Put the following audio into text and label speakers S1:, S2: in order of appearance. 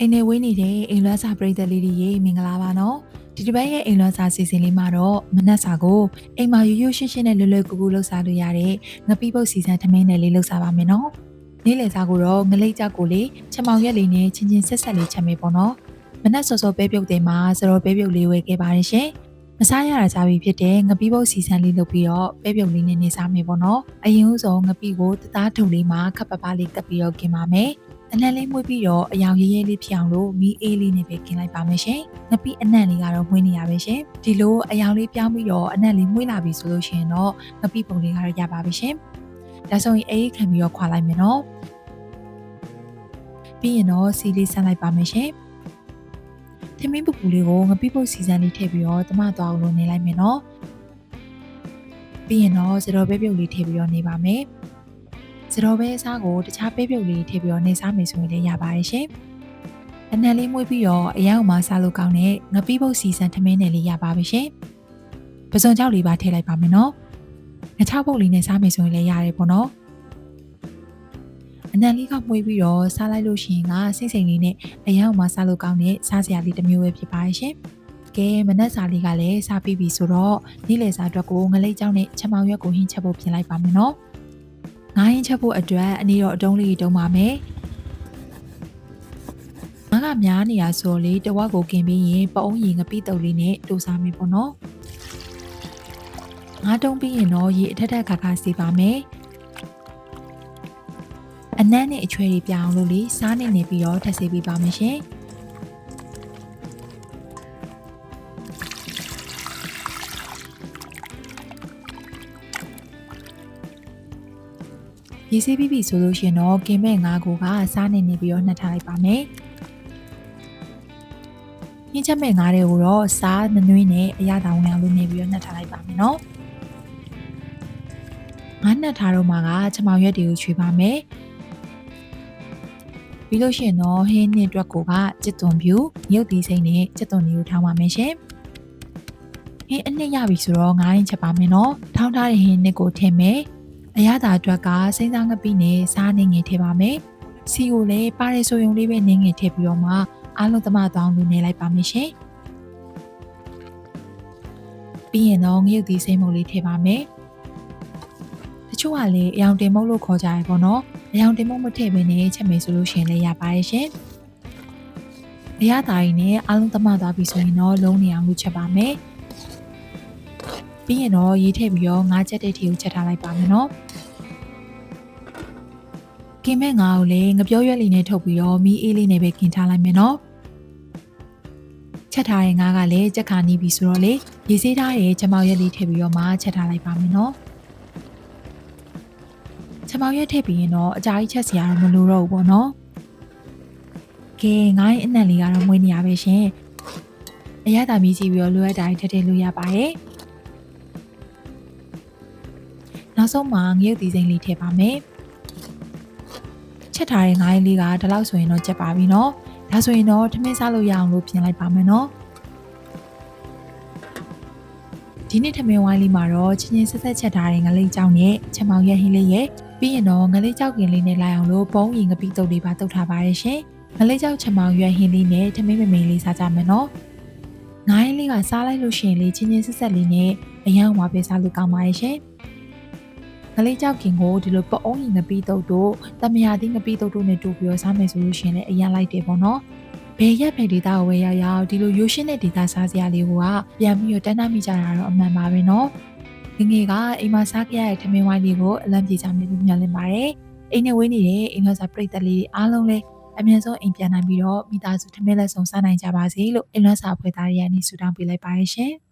S1: အိမ်နေဝေးနေတဲ့အိမ်လွှမ်းစာပရိသတ်လေးတွေရေမင်္ဂလာပါနော်ဒီတစ်ပတ်ရဲ့အိမ်လွှမ်းစာစီစဉ်လေးမှာတော့မနက်စာကိုအိမ်မှာရိုးရိုးရှင်းရှင်းနဲ့လွယ်လွယ်ကူကူလှုပ်ရှားလို့ရတဲ့ငပိပုတ်စီစံထမင်းနယ်လေးလှုပ်ရှားပါမယ်နော်နေ့လယ်စာကိုတော့ငလိတ်ကြောက်ကိုလေးချက်မောင်ရက်လေးနဲ့ချင်းချင်းဆက်ဆက်လေးချက်မယ်ပေါ့နော်မနက်စောစောပဲပြုတ်တယ်မှာစရောပဲပြုတ်လေးဝယ်ခဲ့ပါတယ်ရှင်မစားရတာကြပြီဖြစ်တဲ့ငပိပုတ်စီစံလေးလုပ်ပြီးတော့ပဲပြုတ်လေးနဲ့နေစားမယ်ပေါ့နော်အရင်ဦးဆုံးငပိကိုတသားထုံလေးမှာခပ်ပပလေးကပ်ပြီးတော့กินပါမယ် အနံ့လေးမှုတ်ပြီးတော့အယောင်ရဲရဲလေးဖြစ်အောင်လို့မီးအေးလေးနဲ့ပဲกินလိုက်ပါမယ်ရှင်။ငပိအနံ့လေးကတော့မွေးနေရပဲရှင်။ဒီလိုအယောင်လေးပြောင်းပြီးတော့အနံ့လေးမွေးလာပြီဆိုလို့ရှိရင်တော့ငပိပုံလေးကတော့ရပါပြီရှင်။ဒါဆိုရင်အေးခံပြီးတော့ခွာလိုက်မယ်နော်။ပြီးရင်တော့စီလေးဆက်လိုက်ပါမယ်ရှင်။ထမင်းပူပူလေးကိုငပိပုတ်စီစံလေးထည့်ပြီးတော့တမသွားအောင်လုပ်နေလိုက်မယ်နော်။ပြီးရင်တော့စတော်ပဲပြုတ်လေးထည့်ပြီးတော့နေပါမယ်။ စတော်ပဲအစားကိုတခြားပဲပြုတ်လေးထည့်ပြီးတော့နေစားမယ်ဆိုရင်လည်းရပါတယ်ရှင်။အနံလေးမွေးပြီးတော့အရောက်မှစားလို့ကောင်းတဲ့ငပိပုတ်စီစံထမင်းနယ်လေးရပါပြီရှင်။ပစုံကြောက်လေးပါထည့်လိုက်ပါမယ်နော်။ငချောက်ပုတ်လေးနဲ့စားမယ်ဆိုရင်လည်းရတယ်ပေါ့နော်။အနံလေးကမွေးပြီးတော့စားလိုက်လို့ရှိရင်ကစိတ်စိမ်လေးနဲ့အရောက်မှစားလို့ကောင်းတဲ့စားစရာလေးတစ်မျိုးပဲဖြစ်ပါရဲ့ရှင်။ကဲမနက်စာလေးကလည်းစားပြီးပြီဆိုတော့နေ့လယ်စာအတွက်ကိုငလိတ်ကြောင်းနဲ့ချက်မောင်ရွက်ကိုဟင်းချက်ဖို့ပြင်လိုက်ပါမယ်နော်။ ငါးရင်ချက်ဖို့အတွက်အနေတော့အတုံးလေးတုံးပါမယ်ငါကများနေရဆိုလေတဝက်ကိုกินပြီးရင်ပအုံးရင်ငပိတုပ်လေးနဲ့တူစားမယ်ပေါ့နော်ငါတုံးပြီးရင်တော့ရေအထက်ထက်ခါခါစီပါမယ်အနမ်းနဲ့အချွဲတွေပြအောင်လို့လေစားနေနေပြီးတော့ထပ်စီပေးပါမယ်ရှင် ရေးဆေးပြီးပြီဆိုလို့ရှင်တော့ကင်မဲ့ငါးကိုကစားနေနေပြီးတော့နှက်ထားလိုက်ပါမယ်။ညှင်းချက်မဲ့ငါးတွေကိုတော့စားနနွေးနဲ့အရသာဝင်အောင်လုပ်နေပြီးတော့နှက်ထားလိုက်ပါမယ်နော်။ငါးနှက်ထားတော့မှကချမောင်ရွက်တွေကိုချွေပါမယ်။ပြီးလို့ရှိရင်တော့ဟင်းနဲ့အတွက်ကိုကကြက်သွန်ပြူရုပ်သီးစိမ့်နဲ့ကြက်သွန်တွေကိုထောင်းပါမယ်ရှင်။ဟင်းအနှစ်ရပြီဆိုတော့ငါးရင်ချက်ပါမယ်နော်။ထောင်းထားတဲ့ဟင်းနှစ်ကိုထည့်မယ်။ အရသာအတွက်ကစိမ့်စားငပိနဲ့စားနေငယ်ထည့်ပါမယ်။စီကိုလည်းပါရဲဆိုယုံလေးပဲနေငယ်ထည့်ပြီးတော့မှအားလုံးသမတောင်းလို့နေလိုက်ပါမယ်ရှင်။ပြီးရင်တော့ငရုတ်သီးစိမ့်မုတ်လေးထည့်ပါမယ်။တချို့ကလည်းအယောင်တင်မုတ်လို့ခေါ်ကြရပေါ့နော်။အယောင်တင်မုတ်မထည့်ဘဲနဲ့ချက်မယ်ဆိုလို့ရှိရင်လည်းရပါတယ်ရှင်။အရသာရင်းနဲ့အားလုံးသမသွားပြီဆိုရင်တော့လုံးနေအောင်လုပ်ချက်ပါမယ်။ပြီးရင်တော့ရေးထည့်ပြီးတော့ငါးချက်တဲ့ထီကိုချက်ထားလိုက်ပါမယ်နော် ကင်မဲ့ငါးကိုလည်းငပြောရွက်လေးနဲ့ထုတ်ပြီးတော့မီးအေးလေးနဲ့ပဲကင်ထားလိုက်မယ်နော်ချက်ထားတဲ့ငါးကလည်းကြက်ခါနီးပြီဆိုတော့လေရေစေးထားတဲ့ချက်မောက်ရက်လေးထည့်ပြီးတော့မှချက်ထားလိုက်ပါမယ်နော်ချက်မောက်ရက်ထည့်ပြီးရင်တော့အကြာကြီးချက်စရာတော့မလိုတော့ဘူးပေါ့နော်ကဲငါးရဲ့အနံ့လေးကတော့မွေးနေရပဲရှင်အရသာမီးကြည့်ပြီးတော့လိုအပ်တာထည့်ထည့်လို့ရပါတယ်နောက်ဆုံးမှာငရုတ်သီးစိမ့်လေးထည့်ပါမယ် ချက်ထားတဲ့ငိုင်းလေးကဒီလောက်ဆိုရင်တော့ကျက်ပါပြီနော်။ဒါဆိုရင်တော့ထမင်းစားလို့ရအောင်လို့ပြင်လိုက်ပါမယ်နော်။ဒီနေ့ထမင်းဝိုင်းလေးမှာတော့ချင်းချင်းဆက်ဆက်ချက်ထားတဲ့ငလိတ်ကြောင်နဲ့ချက်မောင်ရဟင်းလေးရဲ့ပြီးရင်တော့ငလိတ်ကြောက်ကင်လေးနဲ့လိုက်အောင်လို့ပုံးရင်ကပိတုပ်လေးပါတုပ်ထားပါရရှင်။ငလိတ်ကြောက်ချက်မောင်ရဟင်းလေးနဲ့ထမင်းမမေလေးစားကြမယ်နော်။ငိုင်းလေးကစားလိုက်လို့ရှိရင်လေချင်းချင်းဆက်ဆက်လေးနဲ့အရန်ဝါပေးစားလို့ကောင်းပါရဲ့ရှင်။ ငလေးကြောက်ကင်ကိုဒီလိုပအုံးရင်ငပီးတုပ်တို့တမယာသီးငပီးတုပ်တို့နဲ့တူပြီးတော့စားမယ်ဆိုလို့ရှိရင်လည်းအရင်လိုက်တယ်ပေါ့နော်ဘယ်ရက်ဘယ်ဒေတာကိုဝယ်ရောက်ရောက်ဒီလိုရိုးရှင်းတဲ့ဒေတာစားစရာလေးကပြန်ပြီးတော့တန်းတမိကြတာတော့အမှန်ပါပဲနော်ငငယ်ကအိမ်မှာစားခဲ့ရတဲ့ထမင်းဝိုင်းလေးကိုအလံပြေချမယ်လို့မျှော်လင့်ပါတယ်အိမ်နဲ့ဝင်းနေတဲ့အိမ်ကစားပြိတ္တလေးအားလုံးလည်းအမြန်ဆုံးအိမ်ပြန်နိုင်ပြီးတော့မိသားစုထမင်းလက်ဆောင်စားနိုင်ကြပါစေလို့အိမ်လွှမ်းစာဖွဲ့သားတွေကနေဆုတောင်းပေးလိုက်ပါရရှင်။